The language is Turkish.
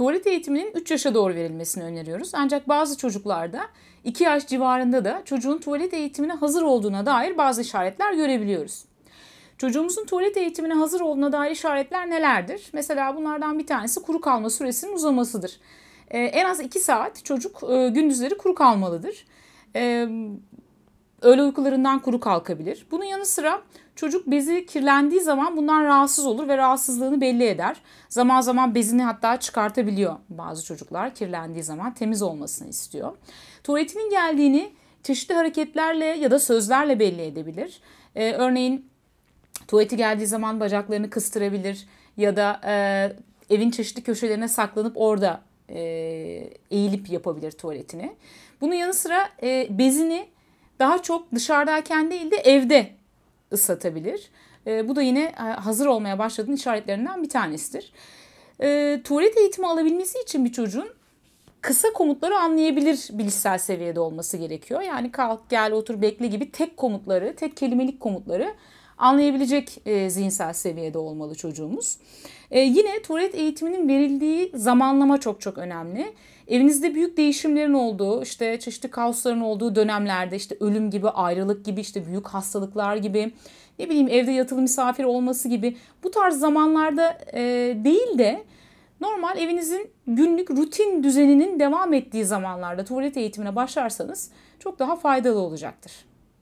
Tuvalet eğitiminin 3 yaşa doğru verilmesini öneriyoruz. Ancak bazı çocuklarda 2 yaş civarında da çocuğun tuvalet eğitimine hazır olduğuna dair bazı işaretler görebiliyoruz. Çocuğumuzun tuvalet eğitimine hazır olduğuna dair işaretler nelerdir? Mesela bunlardan bir tanesi kuru kalma süresinin uzamasıdır. Ee, en az 2 saat çocuk e, gündüzleri kuru kalmalıdır. Ee, öğle uykularından kuru kalkabilir. Bunun yanı sıra çocuk bezi kirlendiği zaman bundan rahatsız olur ve rahatsızlığını belli eder. Zaman zaman bezini hatta çıkartabiliyor bazı çocuklar kirlendiği zaman temiz olmasını istiyor. Tuvaletinin geldiğini çeşitli hareketlerle ya da sözlerle belli edebilir. Ee, örneğin tuvaleti geldiği zaman bacaklarını kıstırabilir ya da e, evin çeşitli köşelerine saklanıp orada e, eğilip yapabilir tuvaletini. Bunun yanı sıra e, bezini daha çok dışarıdayken değil de evde ıslatabilir. E, bu da yine e, hazır olmaya başladığın işaretlerinden bir tanesidir. E, tuvalet eğitimi alabilmesi için bir çocuğun kısa komutları anlayabilir bilişsel seviyede olması gerekiyor. Yani kalk, gel, otur, bekle gibi tek komutları, tek kelimelik komutları anlayabilecek e, zihinsel seviyede olmalı çocuğumuz. E, yine tuvalet eğitiminin verildiği zamanlama çok çok önemli. Evinizde büyük değişimlerin olduğu, işte çeşitli kaosların olduğu dönemlerde işte ölüm gibi, ayrılık gibi, işte büyük hastalıklar gibi, ne bileyim evde yatılı misafir olması gibi bu tarz zamanlarda e, değil de normal evinizin günlük rutin düzeninin devam ettiği zamanlarda tuvalet eğitimine başlarsanız çok daha faydalı olacaktır.